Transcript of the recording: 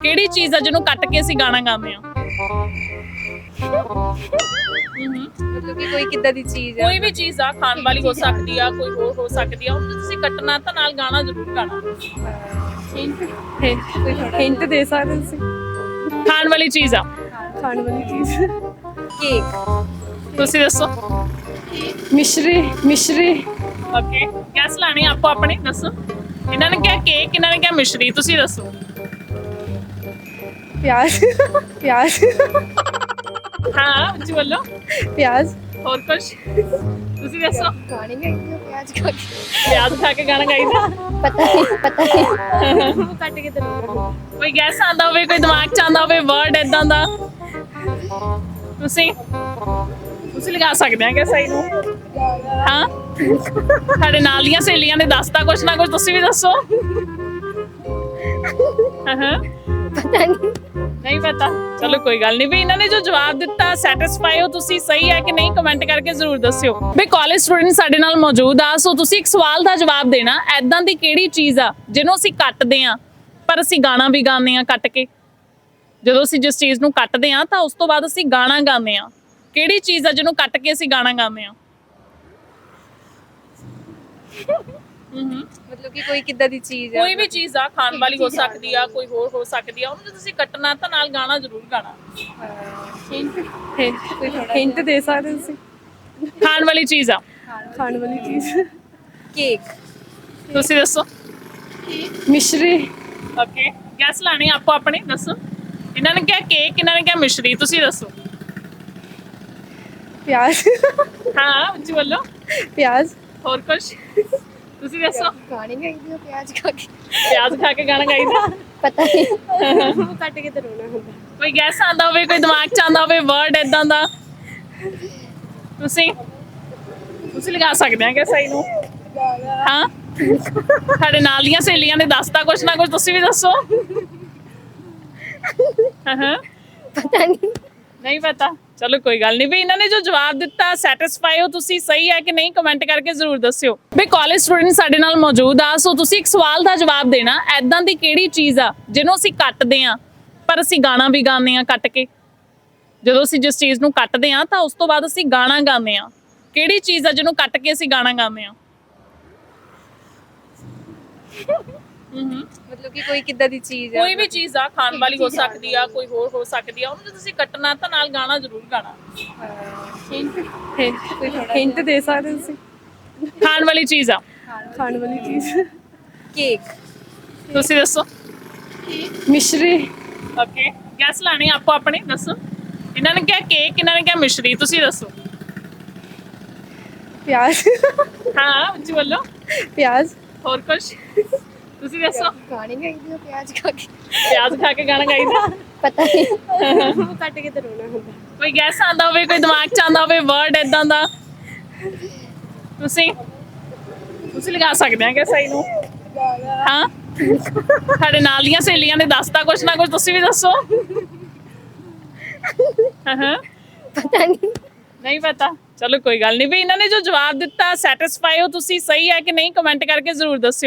ਕਿਹੜੀ ਚੀਜ਼ ਆ ਜਿਹਨੂੰ ਕੱਟ ਕੇ ਅਸੀਂ ਗਾਣਾ ਗਾਉਂਦੇ ਆ ਮਤਲਬ ਕਿ ਕੋਈ ਕਿੱਦਾਂ ਦੀ ਚੀਜ਼ ਹੈ ਕੋਈ ਵੀ ਚੀਜ਼ ਆ ਖਾਣ ਵਾਲੀ ਹੋ ਸਕਦੀ ਆ ਕੋਈ ਹੋਰ ਹੋ ਸਕਦੀ ਆ ਉਹਨੂੰ ਤੁਸੀਂ ਕੱਟਣਾ ਤਾਂ ਨਾਲ ਗਾਣਾ ਜ਼ਰੂਰ ਗਾਣਾ। ਹਿੰਟ ਦੇ ਸਕਦੇ ਹੋ ਤੁਸੀਂ? ਖਾਣ ਵਾਲੀ ਚੀਜ਼ ਆ। ਖਾਣ ਵਾਲੀ ਚੀਜ਼। ਕੇਕ ਤੁਸੀਂ ਦੱਸੋ। ਮਿਸ਼ਰੀ ਮਿਸ਼ਰੀ। ਓਕੇ ਗੈਸ ਲਾਣੀ ਆਪੋ ਆਪਣੇ ਦੱਸੋ। ਇਹਨਾਂ ਨੇ ਕਿਹਾ ਕੇਕ ਇਹਨਾਂ ਨੇ ਕਿਹਾ ਮਿਸ਼ਰੀ ਤੁਸੀਂ ਦੱਸੋ। ਪਿਆਜ਼ ਪਿਆਜ਼। ਹਾਂ ਉੱਚੀ ਬੋਲੋ। ਪਿਆਜ਼। ਹੋਰ ਕੁਝ ਤੁਸੀਂ ਦੱਸੋ। ਖਾਣੀ ਗਈ ਪਿਆਜ਼ ਖਾ ਕੇ। ਪਿਆਜ਼ ਖਾ ਕੇ ਗਾਣਾ ਗਾਈਦਾ ਪਤਾ ਨਹੀਂ ਪਤਾ ਨਹੀਂ। ਕੱਟ ਕੇ ਤੇ ਕੋਈ ਗੈਸ ਆਂਦਾ ਹੋਵੇ ਕੋਈ ਦਿਮਾਗ ਚ ਆਂਦਾ ਹੋਵੇ ਵਰਡ ਇਦਾਂ ਦਾ। ਤੁਸੀਂ? ਤੁਸੀਂ ਲਗਾ ਸਕਦੇ ਆ ਕਿ ਸਹੀ ਨੂੰ। ਹਾਂ? ਸਾਡੇ ਨਾਲ ਦੀਆਂ ਸਹੇਲੀਆਂ ਨੇ ਦੱਸਤਾ ਕੁਛ ਨਾ ਕੁਛ ਤੁਸੀਂ ਵੀ ਦੱਸੋ। ਹਾਂ ਹਾਂ। ਪਤਾ ਨਹੀਂ। ਨਹੀਂ ਪਤਾ। ਚਲੋ ਕੋਈ ਗੱਲ ਨਹੀਂ। ਵੀ ਇਹਨਾਂ ਨੇ ਜੋ ਜਵਾਬ ਦਿੱਤਾ ਸੈਟੀਸਫਾਈ ਹੋ ਤੁਸੀਂ, ਸਹੀ ਹੈ ਕਿ ਨਹੀਂ ਕਮੈਂਟ ਕਰਕੇ ਜ਼ਰੂਰ ਦੱਸਿਓ। ਵੀ ਕਾਲਜ ਸਟੂਡੈਂਟ ਸਾਡੇ ਨਾਲ ਮੌਜੂਦ ਆ, ਸੋ ਤੁਸੀਂ ਇੱਕ ਸਵਾਲ ਦਾ ਜਵਾਬ ਦੇਣਾ। ਐਦਾਂ ਦੀ ਕਿਹੜੀ ਚੀਜ਼ ਆ, ਜਿਹਨੂੰ ਅਸੀਂ ਕੱਟਦੇ ਆ ਪਰ ਅਸੀਂ ਗਾਣਾ ਵੀ ਗਾਉਂਦੇ ਆ ਕੱਟ ਕੇ। ਜਦੋਂ ਅਸੀਂ ਜਿਸ ਚੀਜ਼ ਨੂੰ ਕੱਟਦੇ ਆ ਤਾਂ ਉਸ ਤੋਂ ਬਾਅਦ ਅਸੀਂ ਗਾਣਾ ਗਾਉਂਦੇ ਆ ਕਿਹੜੀ ਚੀਜ਼ ਆ ਜਿਹਨੂੰ ਕੱਟ ਕੇ ਅਸੀਂ ਗਾਣਾ ਗਾਉਂਦੇ ਆ ਹੂੰ ਮਤਲਬ ਕਿ ਕੋਈ ਕਿੱਦਾਂ ਦੀ ਚੀਜ਼ ਹੈ ਕੋਈ ਵੀ ਚੀਜ਼ ਆ ਖਾਣ ਵਾਲੀ ਹੋ ਸਕਦੀ ਆ ਕੋਈ ਹੋਰ ਹੋ ਸਕਦੀ ਆ ਉਹਨੂੰ ਤੁਸੀਂ ਕੱਟਣਾ ਤਾਂ ਨਾਲ ਗਾਣਾ ਜ਼ਰੂਰ ਗਾਣਾ। ਹਿੰਟ ਹਿੰਟ ਦੇ ਸਕਦੇ ਹੋ ਤੁਸੀਂ? ਖਾਣ ਵਾਲੀ ਚੀਜ਼ ਆ। ਖਾਣ ਵਾਲੀ ਚੀਜ਼। ਕੇਕ ਤੁਸੀਂ ਦੱਸੋ। ਮਿਸ਼ਰੀ। ਓਕੇ ਗੈਸ ਲਾਣੀ ਆਪੋ ਆਪਣੇ ਦੱਸੋ। ਇਹਨਾਂ ਨੇ ਕਿਹਾ ਕੇਕ ਇਹਨਾਂ ਨੇ ਕਿਹਾ ਮਿਸ਼ਰੀ ਤੁਸੀਂ ਦੱਸੋ। ਪਿਆਜ਼। ਹਾਂ ਉੱਚੀ ਬੋਲੋ। ਪਿਆਜ਼। ਹੋਰ ਕੁਝ ਤੁਸੀਂ ਦੱਸੋ? ਖਾਣੀ ਗਈ ਪਿਆਜ਼ ਖਾ ਕੇ? ਪਿਆਜ਼ ਖਾ ਕੇ ਗਾਣਾ ਗਾਈਦਾ ਪਤਾ ਨਹੀਂ। ਕੱਟ ਕੇ ਤੇ ਰੋਣਾ ਹੁੰਦਾ। ਕੋਈ ਗੈਸ ਆਂਦਾ ਹੋਵੇ ਕੋਈ ਦਿਮਾਗ ਚ ਆਂਦਾ ਹੋਵੇ ਵਰਡ ਇਦਾਂ ਦਾ? ਤੁਸੀਂ? ਤੁਸੀਂ ਲਗਾ ਸਕਦੇ ਆ ਕਿ ਸਹੀ ਨੂੰ? ਹਾਂ? ਸਾਡੇ ਨਾਲ ਦੀਆਂ ਸਹੇਲੀਆਂ ਨੇ ਦੱਸਤਾ ਕੁਛ ਨਾ ਕੁਛ ਤੁਸੀਂ ਵੀ ਦੱਸੋ? ਹਾਂ ਹਾਂ। ਪਤਾ ਨਹੀਂ। ਨਹੀਂ ਪਤਾ। ਚਲੋ ਕੋਈ ਗੱਲ ਨਹੀਂ। ਵੀ ਇਹਨਾਂ ਨੇ ਜੋ ਜਵਾਬ ਦਿੱਤਾ ਸੈਟੀਸਫਾਈ ਹੋ ਤੁਸੀਂ, ਸਹੀ ਹੈ ਕਿ ਨਹੀਂ ਕਮੈਂਟ ਕਰਕੇ ਜ਼ਰੂਰ ਦੱਸਿਓ। ਵੀ ਕਾਲਜ ਸਟੂਡੈਂਟ ਸਾਡੇ ਨਾਲ ਮੌਜੂਦ ਆ, ਸੋ ਤੁਸੀਂ ਇੱਕ ਸਵਾਲ ਦਾ ਜਵਾਬ ਦੇਣਾ। ਐਦਾਂ ਦੀ ਕਿਹੜੀ ਚੀਜ਼ ਆ, ਜਿਹਨੂੰ ਅਸੀਂ ਕੱਟਦੇ ਆ ਪਰ ਅਸੀਂ ਗਾਣਾ ਵੀ ਗਾਉਂਦੇ ਆ ਕੱਟ ਕੇ? ਜਦੋਂ ਅਸੀਂ ਜਿਸ ਚੀਜ਼ ਨੂੰ ਕੱਟਦੇ ਆ ਤਾਂ ਉਸ ਤੋਂ ਬਾਅਦ ਅਸੀਂ ਗਾਣਾ ਗਾਉਂਦੇ ਆ ਕਿਹੜੀ ਚੀਜ਼ ਆ ਜਿਹਨੂੰ ਕੱਟ ਕੇ ਅਸੀਂ ਗਾਣਾ ਗਾਉਂਦੇ ਆ ਹੂੰ ਮਤਲਬ ਕਿ ਕੋਈ ਕਿੱਦਾਂ ਦੀ ਚੀਜ਼ ਹੈ ਕੋਈ ਵੀ ਚੀਜ਼ ਆ ਖਾਣ ਵਾਲੀ ਹੋ ਸਕਦੀ ਆ ਕੋਈ ਹੋਰ ਹੋ ਸਕਦੀ ਆ ਉਹਨੂੰ ਤੁਸੀਂ ਕੱਟਣਾ ਤਾਂ ਨਾਲ ਗਾਣਾ ਜ਼ਰੂਰ ਗਾਣਾ। ਹਿੰਟ ਹਿੰਟ ਦੇ ਸਕਦੇ ਹੋ ਤੁਸੀਂ? ਖਾਣ ਵਾਲੀ ਚੀਜ਼ ਆ। ਖਾਣ ਵਾਲੀ ਚੀਜ਼। ਕੇਕ ਤੁਸੀਂ ਦੱਸੋ। ਮਿਸ਼ਰੀ। ਓਕੇ ਗੈਸ ਲਾਣੀ ਆਪੋ ਆਪਣੇ ਦੱਸੋ। ਇਹਨਾਂ ਨੇ ਕਿਹਾ ਕੇਕ ਇਹਨਾਂ ਨੇ ਕਿਹਾ ਮਿਸ਼ਰੀ ਤੁਸੀਂ ਦੱਸੋ। ਪਿਆਜ਼। ਹਾਂ ਉੱਚੀ ਬੋਲੋ। ਪਿਆਜ਼। ਹੋਰ ਕੁਝ ਤੁਸੀਂ ਦੱਸੋ? ਖਾਣੀ ਗਈ ਪਿਆਜ਼ ਖਾ ਕੇ? ਪਿਆਜ਼ ਖਾ ਕੇ ਗਾਣਾ ਗਾਈਦਾ? ਪਤਾ ਨਹੀਂ। ਕੱਟ ਕੇ ਤੇ ਰੋਣਾ ਹੁੰਦਾ। ਕੋਈ ਗੈਸ ਆਂਦਾ ਹੋਵੇ ਕੋਈ ਦਿਮਾਗ ਚ ਆਂਦਾ ਹੋਵੇ ਵਰਡ ਇਦਾਂ ਦਾ? ਤੁਸੀਂ? ਤੁਸੀਂ ਲਗਾ ਸਕਦੇ ਆ ਕਿ ਸਹੀ ਨੂੰ? ਹਾਂ? ਸਾਡੇ ਨਾਲ ਦੀਆਂ ਸਹੇਲੀਆਂ ਨੇ ਦੱਸਤਾ ਕੁਛ ਨਾ ਕੁਛ ਤੁਸੀਂ ਵੀ ਦੱਸੋ? ਹਾਂ ਹਾਂ ਪਤਾ ਨਹੀਂ। ਨਹੀਂ ਪਤਾ। ਚਲੋ ਕੋਈ ਗੱਲ ਨਹੀਂ ਵੀ ਇਹਨਾਂ ਨੇ ਜੋ ਜਵਾਬ ਦਿੱਤਾ ਸੈਟੀਸਫਾਈ ਹੋ ਤੁਸੀਂ ਸਹੀ ਹੈ ਕਿ ਨਹੀਂ ਕਮੈਂਟ ਕਰਕੇ ਜ਼ਰੂਰ ਦੱਸਿਓ।